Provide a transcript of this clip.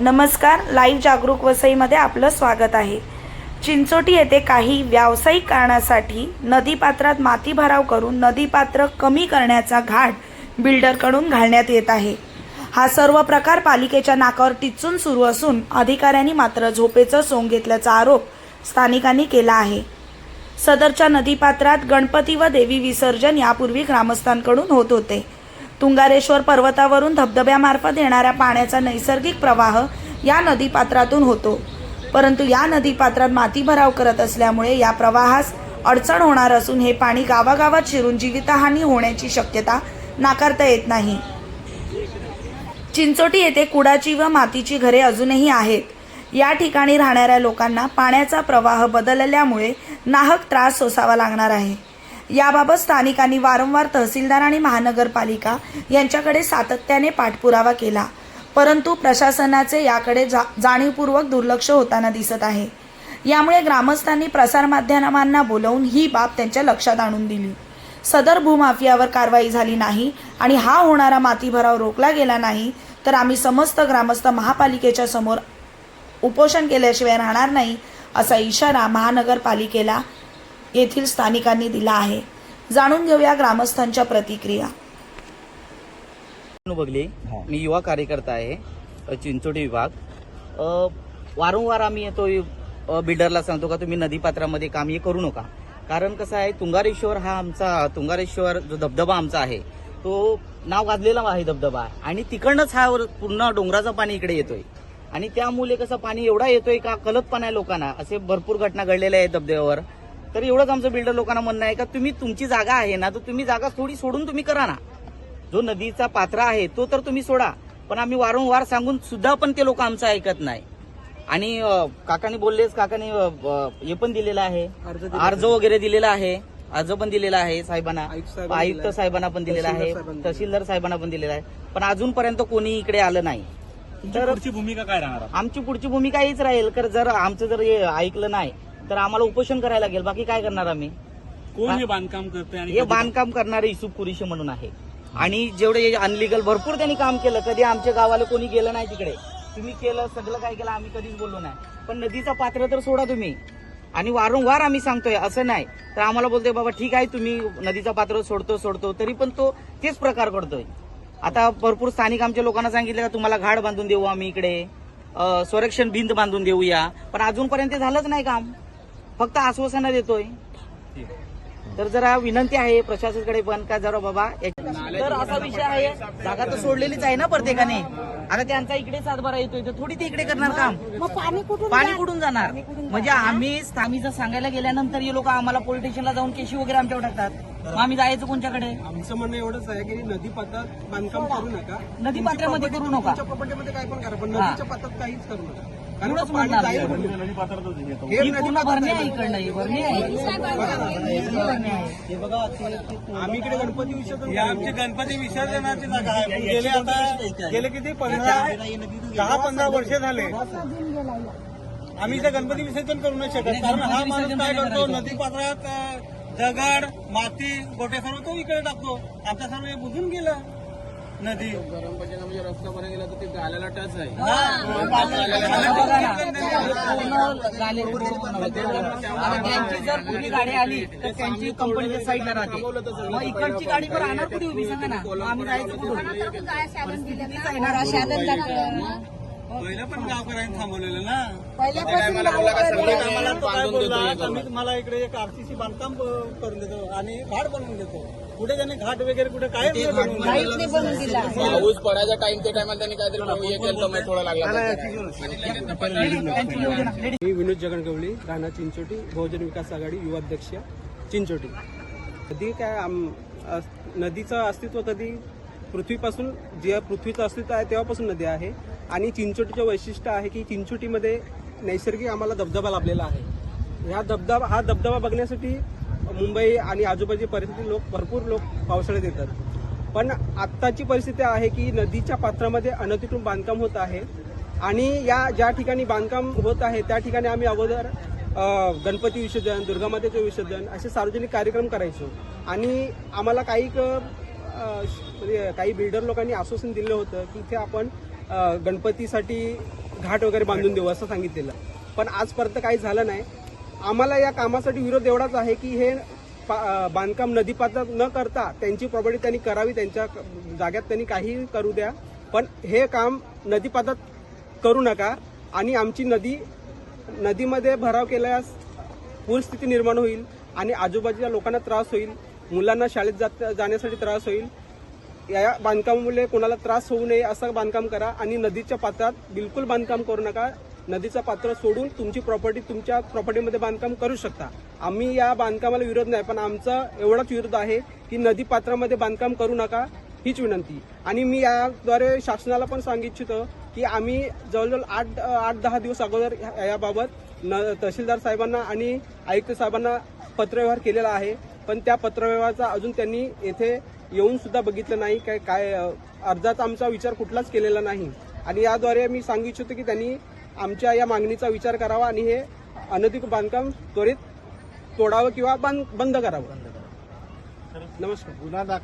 नमस्कार लाईव्ह जागरूक वसईमध्ये आपलं स्वागत आहे. चिंचोटी येथे काही व्यावसायिक कारणासाठी नदीपात्रात माती भराव करून नदीपात्र कमी करण्याचा घाट बिल्डरकडून घालण्यात येत आहे. हा सर्व प्रकार पालिकेच्या नाकावर टिचून सुरू असून अधिकाऱ्यांनी मात्र झोपेचं सोंग घेतल्याचा आरोप स्थानिकांनी केला आहे. सदरच्या नदीपात्रात गणपती व देवी विसर्जन यापूर्वी ग्रामस्थांकडून होत होते. तुंगारेश्वर पर्वतावरून धबधब्यामार्फत येणाऱ्या पाण्याचा नैसर्गिक प्रवाह या नदीपात्रातून होतो. परंतु या नदीपात्रात माती भराव करत असल्यामुळे या प्रवाहास अडचण होणार असून हे पाणी गावागावात शिरून जीवितहानी होण्याची शक्यता नाकारता येत नाही. चिंचोटी येथे कुडाची व मातीची घरे अजूनही आहेत. या ठिकाणी राहणाऱ्या लोकांना पाण्याचा प्रवाह बदलल्यामुळे नाहक त्रास सोसावा लागणार आहे. याबाबत स्थानिकांनी वारंवार तहसीलदार आणि महानगरपालिका यांच्याकडे सातत्याने पाठपुरावा केला. परंतु प्रशासनाचे याकडे जा जाणीवपूर्वक दुर्लक्ष होताना दिसत आहे. यामुळे ग्रामस्थांनी प्रसारमाध्यमांना बोलवून ही बाब त्यांच्या लक्षात आणून दिली. सदर भूमाफियावर कारवाई झाली नाही आणि हा होणारा माती भराव रोखला गेला नाही तर आम्ही समस्त ग्रामस्थ महापालिकेच्या समोर उपोषण केल्याशिवाय राहणार नाही असा इशारा महानगरपालिकेला येथील स्थानिकांनी दिला आहे. जाणून घेऊया ग्रामस्थांच्या प्रतिक्रिया. बगले मी युवा कार्यकर्ता आहे अ, चिंचोटी विभाग. अ, वारंवार आम्ही येतो अ, बिल्डरला सांगतो का तुम्ही नदीपात्रामध्ये काम हे करू नका. कारण कसं आहे तुंगारेश्वर हा आमचा तुंगारेश्वर जो धबधबा आमचा आहे तो नाव गाजलेला आहे धबधबा. आणि तिकडनंच हा वर- पूर्ण डोंगराचं पाणी इकडे येतोय. आणि त्यामुळे कसं पाणी एवढा येतोय का कलत पण आहे लोकांना. असे भरपूर घटना घडलेल्या आहेत धबधब्यावर. तर एवढंच आमचं बिल्डर लोकांना म्हणणं आहे का तुम्ही तुमची जागा आहे ना तर तुम्ही जागा थोडी सोडून तुम्ही करा ना. जो नदीचा पात्रा आहे तो तर तुम्ही सोडा. पण आम्ही वारंवार सांगून सुद्धा पण ते लोक आमचं ऐकत नाही. आणि काकांनी बोललेच काकांनी हे पण दिलेलं आहे. अर्ज वगैरे दिलेला आहे. अर्ज पण दिलेला आहे साहेबांना. आयुक्त साहेबांना पण दिलेला आहे. तहसीलदार साहेबांना पण दिलेला आहे. पण अजूनपर्यंत कोणी इकडे आलं नाही. तर पुढची भूमिका काय राहणार? आहे? आमची पुढची भूमिका हीच राहील. तर जर आमचं जर हे ऐकलं नाही तर आम्हाला उपोषण करायला लागेल. बाकी काय करणार आम्ही? कोण हे बांधकाम करते आणि हे कधी- बांधकाम करणारे युसुफ कुरेशी म्हणून आहे. आणि जेवढे अनलिगल भरपूर त्यांनी काम केलं. कधी आमच्या गावाला कोणी गेलं नाही तिकडे. तुम्ही केलं सगळं काय केलं आम्ही कधीच बोललो नाही. पण नदीचा पात्र तर सोडा तुम्ही. आणि वारंवार आम्ही सांगतोय असं नाही. तर आम्हाला बोलतोय बाबा ठीक आहे तुम्ही नदीचा पात्र सोडतो सोडतो. तरी पण तो तेच प्रकार करतोय. आता भरपूर स्थानिक आमच्या लोकांना सांगितलं का तुम्हाला घाट बांधून देऊ आम्ही इकडे. अं, संरक्षण भिंत बांधून देऊया. पण अजूनपर्यंत ते झालंच नाही काम. फक्त आश्वासनं देतोय. तर जरा विनंती आहे प्रशासनाकडे पण का जरा बाबा तर असा विषय आहे जागा तर सोडलेलीच आहे ना प्रत्येकाने. आता त्यांचा इकडे सातबारा येतोय तर थोडी ते इकडे करणार काम. मग पाणी कुठून पाणी कुठून जाणार? म्हणजे आम्ही आम्ही जर सांगायला गेल्यानंतर हे लोक आम्हाला पोलीस स्टेशनला जाऊन केशी वगैरे आमच्यावर टाकतात. मग आम्ही जायचं कोणच्याकडे? आमचं म्हणणं एवढंच आहे की नदी पात्रात बांधकाम करू नका. नदी पात्रामध्ये करू नका. प्रॉपर्टीमध्ये काय पण करा पण. नदीच्या पात्रात काहीच करू नका. हे ही पूर्ण भरणी आहे. इकडनं ही भरणी आहे. ही हे बघा आम्ही इकडे गणपती विसर्जन ही आमची गणपती विसर्जनाची जागा आहे. गेले आता गेले किती? पंधरा दहा पंधरा वर्ष झाले. आम्ही इथे गणपती विसर्जन करू नाही शकत. कारण हा माणूस काय करतो? नदी पात्रात दगड माती गोटे सर्व तो इकडे टाकतो. आमच्या सर्व हे बुजून गेलं. नदी. म्हणजे रस्ता पर्यंत गेला तर ते गाल्याला टच आहे. जर कुठली गाडी आली तर त्यांची कंपनीच्या साईडला राहते. मग इकडची गाडी पण राहणार कुठे? उभी सांगा ना. आम्ही जायचं कुठून? ना. पहिलं पण गावकऱ्यांनी थांबवलेलं ना? पहिल्यापासून आम्हाला तो काय बोलला? का मी तुम्हाला इकडे एक आरसीसी बांधकाम करून देतो आणि घाट बनवून देतो. कुठे त्याने घाट वगैरे कुठे काय नाही बनवून दिलं. काहीच नाही बनवून दिला पाऊस पडायचा टाइम टायमाला त्यांनी काहीतरी हे केलं थोडा लागला मी विनोद जगणगवळी राणा चिंचोटी बहुजन विकास आघाडी युवाध्यक्ष चिंचोटी. नदी काय आम- अस- नदीचं अस्तित्व कधी? पृथ्वीपासून जे पृथ्वीचं अस्तित्व आहे तेव्हापासून नदी आहे. आणि चिंचोटीचं वैशिष्ट्य आहे की चिंचोटीमध्ये नैसर्गिक आम्हाला धबधबा लाभलेला आहे. ह्या धबधबा हा धबधबा बघण्यासाठी मुंबई आणि आजूबाजूची परिस्थिती लोक भरपूर लोक पावसाळ्यात येतात. पण आत्ताची परिस्थिती आहे की नदीच्या पात्रामध्ये अनधिकृत बांधकाम होत आहे आणि या ज्या ठिकाणी बांधकाम होत आहे त्या ठिकाणी आम्ही अगोदर गणपती विसर्जन दुर्गामातेचं विसर्जन असे सार्वजनिक कार्यक्रम करायचो. आणि आम्हाला काही क- म्हणजे काही बिल्डर लोकांनी आश्वासन दिलं होतं की इथे आपण गणपतीसाठी घाट वगैरे बांधून देऊ असं सांगितलेलं. पण आजपर्यंत काही झालं नाही. आम्हाला या कामासाठी विरोध एवढाच आहे की हे पा- बांधकाम नदीपात्रात न करता त्यांची प्रॉपर्टी त्यांनी करावी त्यांच्या जाग्यात त्यांनी काहीही करू द्या. पण हे काम नदीपात्रात करू नका आणि आमची नदी नदीमध्ये भराव केल्यास पूरस्थिती निर्माण होईल आणि आजूबाजूच्या लोकांना त्रास होईल मुलांना शाळेत जात जाण्यासाठी त्रास होईल. या बांधकामामुळे कोणाला त्रास होऊ नये असं बांधकाम करा आणि नदीच्या पात्रात बिलकुल बांधकाम करू नका. नदीचं पात्र सोडून तुमची प्रॉपर्टी तुमच्या प्रॉपर्टीमध्ये बांधकाम करू शकता. आम्ही या बांधकामाला विरोध नाही पण आमचा एवढाच विरोध आहे की नदी पात्रामध्ये बांधकाम करू नका हीच विनंती. आणि मी याद्वारे शासनाला पण सांगू इच्छितो की आम्ही जवळजवळ आठ आठ दहा दिवस अगोदर याबाबत न तहसीलदार साहेबांना आणि आयुक्त साहेबांना पत्रव्यवहार केलेला आहे. पण त्या पत्रव्यवहाराचा अजून त्यांनी येथे येऊन सुद्धा बघितलं नाही काय काय अर्जाचा आमचा विचार कुठलाच केलेला नाही. आणि याद्वारे मी सांगू इच्छितो की त्यांनी आमच्या या मागणीचा विचार करावा आणि हे अनधिकृत बांधकाम त्वरित तोडावं किंवा बंद बंद करावं. नमस्कार.